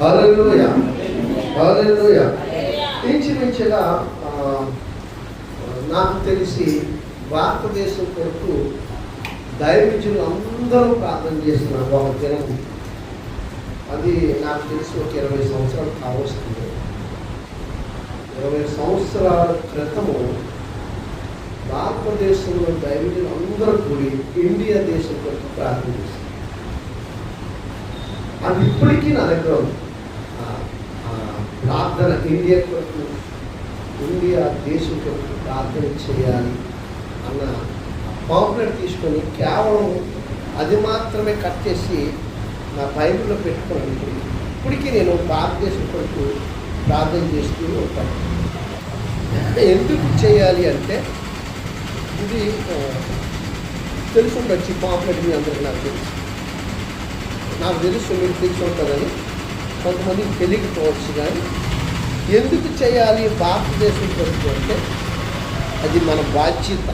హల్లెలూయ. హల్లెలూయ. ఇంచుమించుగా నాకు తెలిసి భారతదేశం కొరకు దైవజులు అందరూ ప్రార్థన చేసిన ఒక దినం. అది నాకు తెలిసి ఒక ఇరవై సంవత్సరాలు కావస్తుంది. ఇరవై సంవత్సరాల క్రితము భారతదేశంలో దైవజులు అందరూ కూడి ఇండియా దేశం కొరకు ప్రార్థన చేస్తున్నారు. అది ఇప్పటికీ నా దగ్గర ఉంది. ప్రార్థన ఇండియా కొరకు ఇండియా దేశం కొరకు ప్రార్థన చేయాలి అన్న పాపులర్ తీసుకొని కేవలం అది మాత్రమే కట్ చేసి నా బైబిల్లో పెట్టుకొని ఇప్పటికీ నేను భారతదేశం కొరకు ప్రార్థన చేస్తూ ఉంటాను. ఎందుకు చేయాలి అంటే ఇది తెలుసు వచ్చి పాపులర్ మీ అందరికీ నాకు తెలుసు. నాకు తెలుసు మీరు తెలిసి ఉంటుందని కొంతమందికి తెలియకపోవచ్చు కానీ ఎందుకు చేయాలి భారతదేశం కొరకు అంటే అది మన బాధ్యత.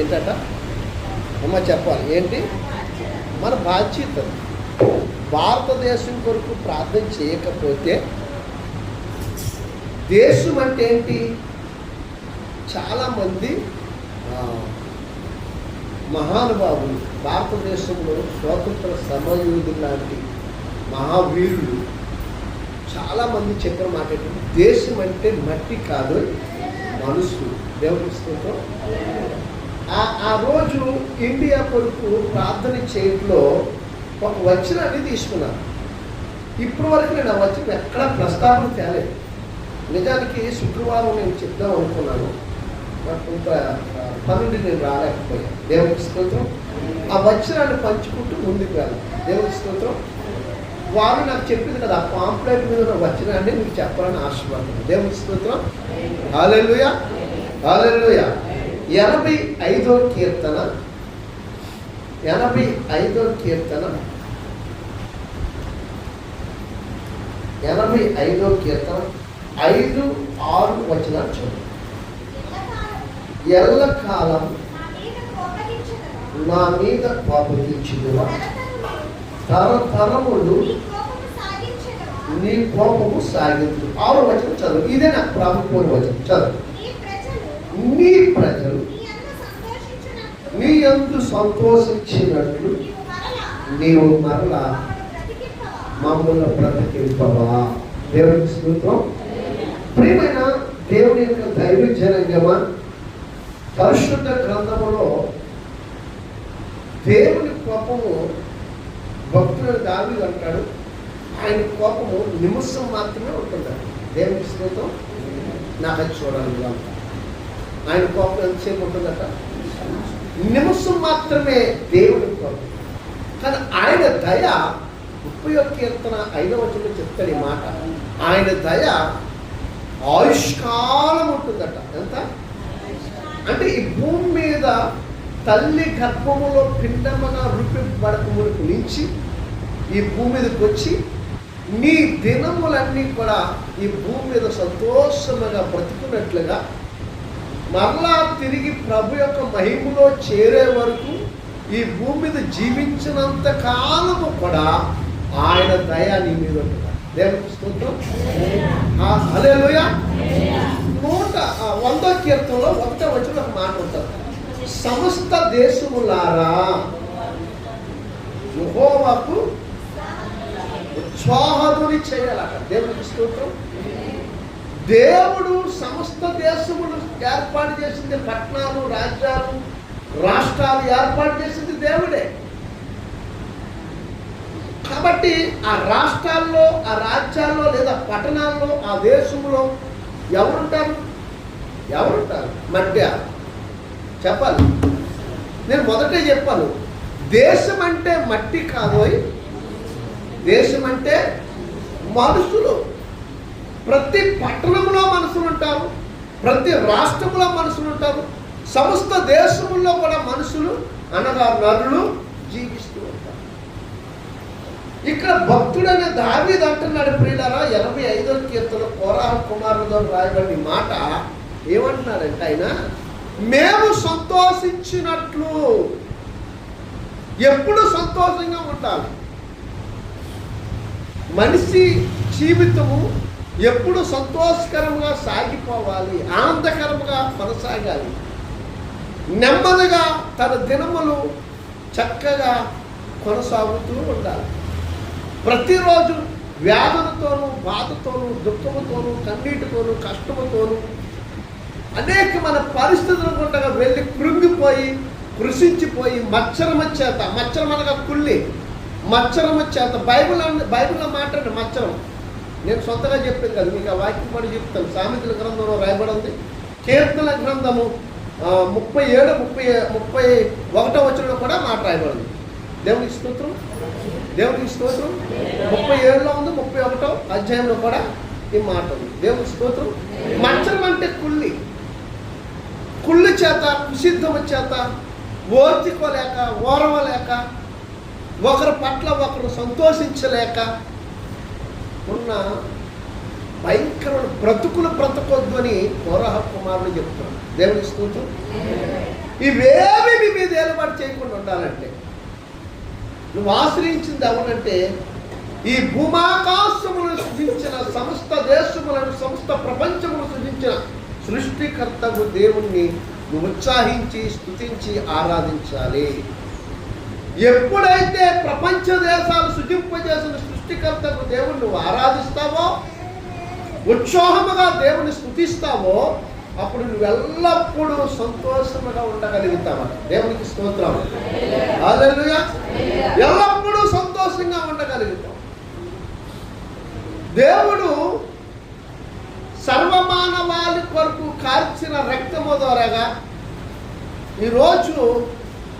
ఏంటట? అమ్మ చెప్పాలి. ఏంటి? మన బాధ్యత. భారతదేశం కొరకు ప్రార్థన చేయకపోతే దేశం అంటే ఏంటి? చాలామంది మహానుభావులు భారతదేశంలో స్వాతంత్ర సమయోధులు లాంటి మహావీరులు చాలామంది చెప్పిన మాట ఏంటంటే దేశం అంటే మట్టి కాదు మనసు దేవుని ఆ రోజు ఇండియా కొరకు ప్రార్థన చేయట్లో ఒక వచనాన్ని తీసుకున్నాను. ఇప్పటి వరకు నేను ఆ వచనం ఎక్కడ ప్రస్తావన తేలేదు. నిజానికి శుక్రవారం నేను చెప్దాం అనుకున్నాను. నాకు కొంత పనుండి నేను రాలేకపోయాను. దేవుడి స్తోత్రం. ఆ వచనాన్ని పంచుకుంటూ ముందుకు వెళ్ళాను దేవుడి స్తోత్రం. వారు నాకు చెప్పింది కదా పాంప్లెట్ మీద వచనాన్ని మీకు చెప్పాలని ఆశపడుతున్నాను. దేవునికి స్తోత్రం. హాలెలుయ హాలెలుయ ఎనభై ఐదో కీర్తన. ఎనభై ఐదో కీర్తన. ఎనభై ఐదో కీర్తన. ఐదు ఆరు వచనాలు చూడండి. ఎల్లకాలం నా మీద కోపగించుదువా? తరతరములు నీ కోపము సాగించు. ఆరు వచనం చదువు. ఇదే నాకు ప్రాముఖ్యమైన వచనం. చదువు. నీ ప్రజలు నీ ఎందు సంతోషించినట్లు నీవు మరలా మమ్మల్ని బ్రతికింపవా. దేవునికి స్తోత్రం. ప్రియమైన దేవుని యొక్క దైవ జనంగమా పరిశుద్ధ గ్రంథములో దేవుని కోపము భక్తులను దావి అంటాడు ఆయన కోపము నిమిషం మాత్రమే ఉంటుంది దేవుని స్తోత్రం. నాకు చూడాలి ఆయన కోపం ఎంతసేపు ఉంటుందట? నిమిషం మాత్రమే దేవుని కోపం. కానీ ఆయన దయ ముప్పై ఒక్క కీర్తన ఐదవ వచనంలో చెప్తాడు ఈ మాట. ఆయన దయ ఆయుష్కాలం ఉంటుందట. ఎంత? అంటే ఈ భూమి మీద తల్లి గర్భములో పిండముగా రూపింపబడక మునుపు నుంచి ఈ భూమి మీదకి వచ్చి నీ దినములన్నీ కూడా ఈ భూమి మీద సంతోషముగా బ్రతుకున్నట్లుగా మరలా తిరిగి ప్రభు యొక్క మహిమలో చేరే వరకు ఈ భూమి మీద జీవించినంత కాలము కూడా ఆయన దయ నీ మీద ఉంటుంది దేవునికి స్తోత్రం. నూట వందో కీర్తనలో ఒకటే వచ్చిన సమస్త దేశములారా. యెహోవాకు ఉత్సాహముని చేయాలట. దేవునికి స్తోత్రం. దేవుడు సమస్త దేశములు ఏర్పాటు చేసింది పట్టణాలు రాజ్యాలు రాష్ట్రాలు ఏర్పాటు చేసింది దేవుడే. కాబట్టి ఆ రాష్ట్రాల్లో ఆ రాజ్యాల్లో లేదా పట్టణాల్లో ఆ దేశంలో ఎవరుంటారు? ఎవరుంటారు? మధ్య చెప్పాలి. నేను మొదటే చెప్పాను. దేశం అంటే మట్టి కాదోయ్ దేశం అంటే మనుషులు ప్రతి పట్టణంలో మనుషులు ఉంటారు ప్రతి రాష్ట్రంలో మనుషులు ఉంటారు సమస్త దేశంలో కూడా మనుషులు అనగా నరులు జీవిస్తూ ఉంటారు. ఇక్కడ భక్తుడైన దావీద్ అంటున్నాడు ప్రియులారా ఎనభై ఐదో కీర్తన కోరాహ కుమారుడు రాయబడిన మాట ఏమంటున్నాడంటే ఆయన మేము సంతోషించినట్లు. ఎప్పుడు సంతోషంగా ఉండాలి? మనిషి జీవితము ఎప్పుడు సంతోషకరంగా సాగిపోవాలి ఆనందకరంగా కొనసాగాలి. నెమ్మదిగా తన దినములు చక్కగా కొనసాగుతూ ఉండాలి. ప్రతిరోజు వ్యాధులతోనూ బాధతోనూ దుఃఖముతోనూ కన్నీటితోనూ కష్టముతోనూ అనేక మన పరిస్థితుల గుండగా వెళ్ళి కృంగిపోయి కృషించిపోయి మచ్చరమ చేత మచ్చరం అనగా కుళ్ళి మచ్చరమ చేత. బైబిల్ బైబిల్లో మాట్లాడి మచ్చరం. నేను సొంతగా చెప్పాను కదా మీకు ఆ వాక్యం కూడా చెప్తాను. సామెతల గ్రంథంలో రాయబడి ఉంది కీర్తన గ్రంథము ముప్పై ఏడు ముప్పై ముప్పై ఒకటో వచనంలో కూడా మాట రాయబడింది. దేవునికి స్తోత్రం. దేవునికి స్తోత్రం. ముప్పై ఏడులో ఉంది ముప్పై ఒకటో అధ్యాయంలో కూడా ఈ మాట ఉంది. దేవునికి స్తోత్రం. మచ్చరం అంటే కుళ్ళి చేత కుసిద్ధము చేత ఓర్చుకోలేక ఓరవలేక ఒకరి పట్ల ఒకరు సంతోషించలేక ఉన్న భయంకరమైన బ్రతుకులు బ్రతకొద్దు అని కోరహ కుమారుడు చెప్తున్నాడు. దేవుని స్తోత్రం. ఇవేమి మీ మీద ఏలుబడి చేయకుండా ఉండాలంటే నువ్వు ఆశ్రయించింది ఎవరంటే ఈ భూమాకాశములను సృజించిన సమస్త దేశములను సమస్త ప్రపంచమును సృజించిన సృష్టికర్తకు దేవుణ్ణి నువ్వు ఉత్సాహించి స్థుతించి ఆరాధించాలి. ఎప్పుడైతే ప్రపంచ దేశాలు సృజింపజేసిన సృష్టికర్తకు దేవుణ్ణి నువ్వు ఆరాధిస్తావో ఉత్సాహముగా దేవుని స్థుతిస్తావో అప్పుడు నువ్వు ఎల్లప్పుడూ సంతోషముగా ఉండగలుగుతావు. దేవునికి స్తోత్రం. హల్లెలూయా. ఎల్లప్పుడూ సంతోషంగా ఉండగలుగుతావు. దేవుడు సర్వమానవాళి కొరకు కార్చిన రక్తము ద్వారాగా ఈరోజు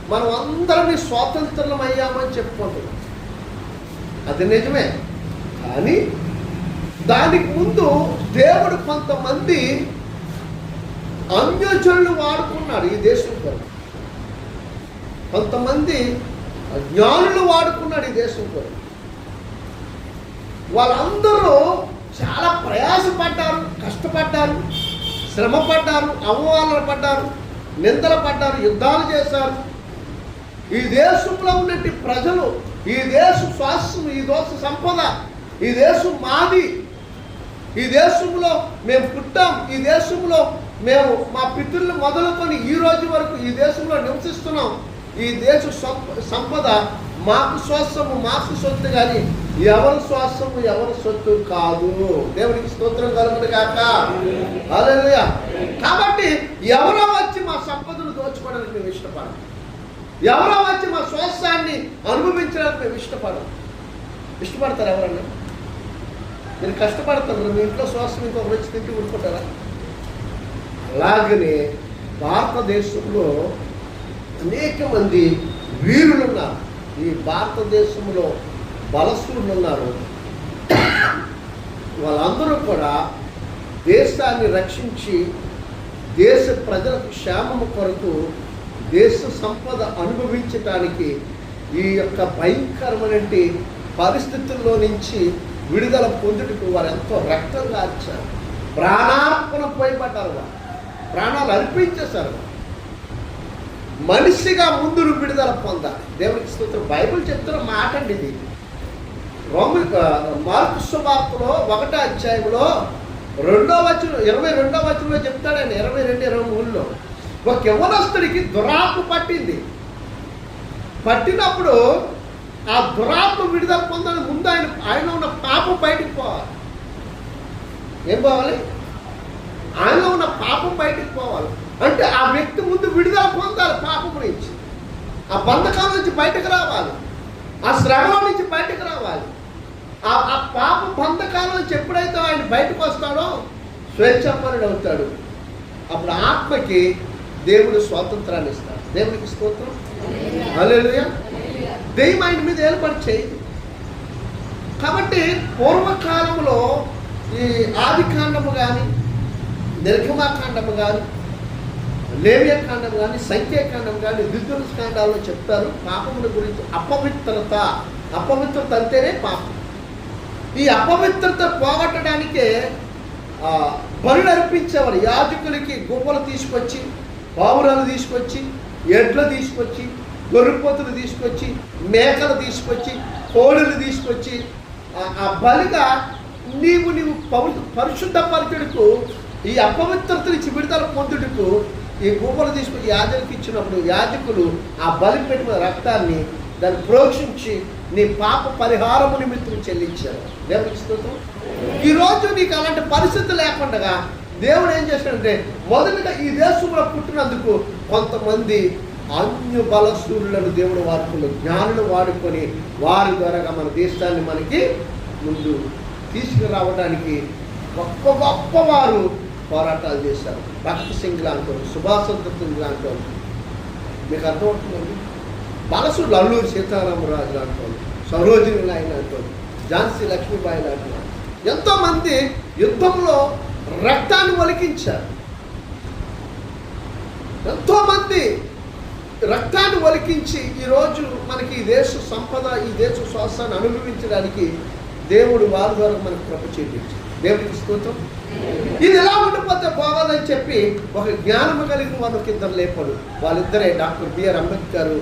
మనం అందరినీ స్వాతంత్రం అయ్యామని చెప్పుకుంటున్నాం. అది నిజమే. కానీ దానికి ముందు దేవుడు కొంతమంది అన్యజనులు వాడుకున్నాడు ఈ దేశం కొరకు. కొంతమంది జ్ఞానులు వాడుకున్నాడు ఈ దేశం కొరకు. వాళ్ళందరూ చాలా ప్రయాసపడ్డారు కష్టపడ్డారు శ్రమ పడ్డారు అవమానాలు పడ్డారు నిందలు పడ్డారు యుద్ధాలు చేశారు. ఈ దేశంలో ఉన్నటి ప్రజలు ఈ దేశ స్వాస్థ్యం ఈ దేశ సంపద ఈ దేశం మాది. ఈ దేశంలో మేము పుట్టాం ఈ దేశంలో మేము మా పితృలు మొదలుకొని ఈ రోజు వరకు ఈ దేశంలో నివసిస్తున్నాం. ఈ దేశ సంపద మాకు శ్వాసము మాకు సొత్తు కానీ ఎవరి శ్వాసము ఎవరి సొత్తు కాదు. దేవునికి స్తోత్రం కలుగుతుంది కాక హల్లెలూయా. కాబట్టి ఎవరో వచ్చి మా సంపదను దోచుకోవడానికి మేము ఇష్టపడం ఎవరో వచ్చి మా శ్వాసాన్ని అనుభవించడానికి మేము ఇష్టపడం ఇష్టపడతారు ఎవరన్నా? మీరు కష్టపడతారు? మీ ఇంట్లో శ్వాసం ఇంకొకరు వచ్చి తింటూ ఉండిపోతారా అలాగనే భారతదేశంలో అనేక మంది వీరులు ఉన్నారు ఈ భారతదేశంలో బలసులు ఉన్నారు. వాళ్ళందరూ కూడా దేశాన్ని రక్షించి దేశ ప్రజలకు క్షేమము కొరకు దేశ సంపద అనుభవించటానికి ఈ యొక్క భయంకరమైన పరిస్థితుల్లో నుంచి విడుదల పొందుటకు వారు ఎంతో రక్తం కార్చారు ప్రాణార్పణ పోయిపడ్డారు వారు ప్రాణాలు అర్పించేశారు వారు. మనిషిగా ముందును విడుదల పొందాలి. దేవునికి స్తోత్రం. బైబిల్ చెప్తున్న మాట అండి ఇది. రోమి మార్పు సువార్తలో ఒకటో అధ్యాయంలో రెండో వచనం ఇరవై రెండో వచనంలో చెప్తాడండి ఇరవై రెండు ఇరవై మూడులో. ఒక యవనస్తుడికి దురాత్మ పట్టింది. పట్టినప్పుడు ఆ దురాత్మ విడుదల పొందని ముందు ఆయన ఆయన ఉన్న పాపం బయటికి పోవాలి. ఏం పోవాలి? ఆయనలో ఉన్న పాపం బయటికి పోవాలి. అంటే ఆ వ్యక్తి ముందు విడుదల పొందాలి పాపం నుంచి. ఆ బంధకాల నుంచి బయటకు రావాలి. ఆ శ్రమల నుంచి బయటకు రావాలి. ఆ ఆ పాప బంధకాల నుంచి ఎప్పుడైతే ఆయన బయటకు వస్తాడో స్వేచ్ఛాపరుడు అవుతాడు. అప్పుడు ఆత్మకి దేవుడు స్వాతంత్రాన్ని ఇస్తాడు. దేవునికి స్తోత్రం. హల్లెలూయా దెయ్యం ఆయన మీద ఏర్పాటు చేయదు కాబట్టి పూర్వకాలంలో ఈ ఆది కాండము కానీ నిర్గమాకాండము కానీ లేవ్యకాండం కానీ సంఖ్యాకాండం కానీ విద్యుత్ కాండాల్లో చెప్తారు పాపముల గురించి అపవిత్రత. అపవిత్రత అంటేనే పాపం. ఈ అపవిత్రత పోగొట్టడానికే బరులు అర్పించేవారు. యాజకులకి గువ్వలు తీసుకొచ్చి పావురాలు తీసుకొచ్చి ఎడ్లు తీసుకొచ్చి గొర్రెపోతులు తీసుకొచ్చి మేకలు తీసుకొచ్చి కోడులు తీసుకొచ్చి ఆ- బలిగా నీవు నీవు పవి పరిశుద్ధ పరిచుడుకు ఈ అపవిత్రత నుంచి విడుదల పొందుటకు ఈ గుమ్మలు తీసుకుని యాజకులకు ఇచ్చినప్పుడు యాజకులు ఆ బలి పెట్టిన రక్తాన్ని దాన్ని ప్రోక్షించి నీ పాప పరిహారము నిమిత్తం చెల్లించారు. దేవునికి స్తోత్రం. ఈరోజు నీకు అలాంటి పరిస్థితి లేకుండా దేవుడు ఏం చేశాడంటే మొదటగా ఈ దేశంలో పుట్టినందుకు కొంతమంది అన్య బలసూరులను దేవుడు వాడుకున్న జ్ఞానులు వాడుకొని వారి ద్వారా మన దేశాన్ని మనకి ముందు తీసుకురావడానికి గొప్ప గొప్ప వారు పోరాటాలు చేశారు. భక్త్ సింగ్ లాంటి వాళ్ళు, సుభాష్ చంద్ర సింగ్ లాంటి వాళ్ళు. మీకు అర్థమవుతుందండి? బాలసుడు అల్లూరి సీతారామరాజు లాంటి వాళ్ళు సరోజిని నాయన లాంటి వాళ్ళు ఝాన్సీ లక్ష్మీబాయి లాంటి వాళ్ళు. ఎంతోమంది యుద్ధంలో రక్తాన్ని ఒలికించారు. ఎంతోమంది రక్తాన్ని ఒలికించి ఈరోజు మనకి ఈ దేశ సంపద ఈ దేశ శ్వాసాన్ని అనుభవించడానికి దేవుడు వారి ద్వారా మనకు కృప చేయించారు దేవుడికి స్తోత్రం. ఇది ఎలా ఉండిపోతే బాగోదని చెప్పి ఒక జ్ఞానము కలిగిన వారు కింద ఇద్దరు లేపడు. వాళ్ళిద్దరే డాక్టర్ బిఆర్ అంబేద్కర్